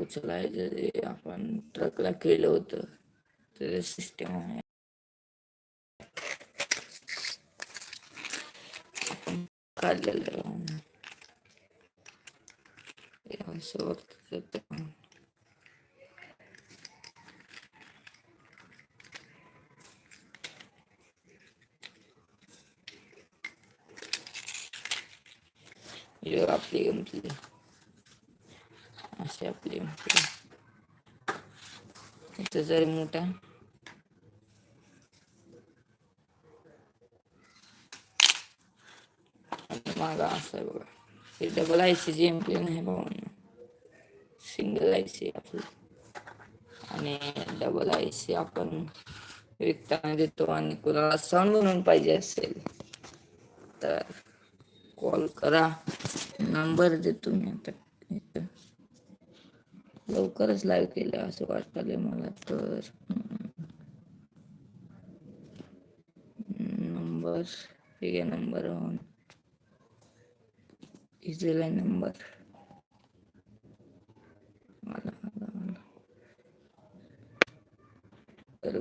उचलायचं ते आपण ट्रकला केलं होतं. त्याचं सिस्टम आहे. काढलेलं ते आपली गमती अशी आपली इथं जरी मोठा. मागा असं आहे बघा. हे double IC G M plane आहे बघा सिंगल आयसी आपली. आणि डबल आयसी आपण विकताना देतो आणि कुणाला साऊंड म्हणून पाहिजे असेल तर कॉल करा. नंबर देतो मी आता. लवकरच लाईव्ह केलं असं वाटतंय मला तर. नंबर ठीक आहे नंबर ऑन इझिला नंबर मला तर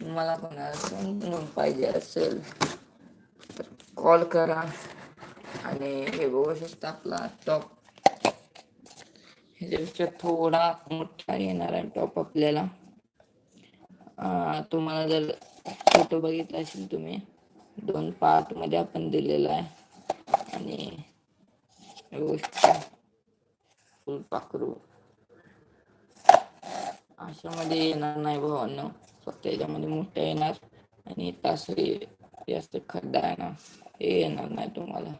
तुम्हाला कोणाला सोंग पाहिजे असेल तर कॉल करा. आणि हे बघू शकता आपला टॉप ह्याच्यापेक्षा थोडा मोठा येणार आहे टॉप आपल्याला. तुम्हाला जर फोटो बघितला असेल तुम्ही दोन पार्टमध्ये आपण दिलेला आहे. आणि फुलपाखरू फुल पाखरू. अशामध्ये येणार नाही भावांनो. फक्त याच्यामध्ये मोठं येणार. आणि तासरी जास्त खड्डा आहे ना हे येणार नाही तुम्हाला.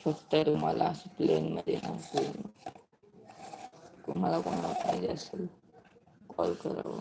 फक्त तुम्हाला असं प्लेन मध्ये येणार. कोणाला कोणाला पाहिजे असेल कॉल करावं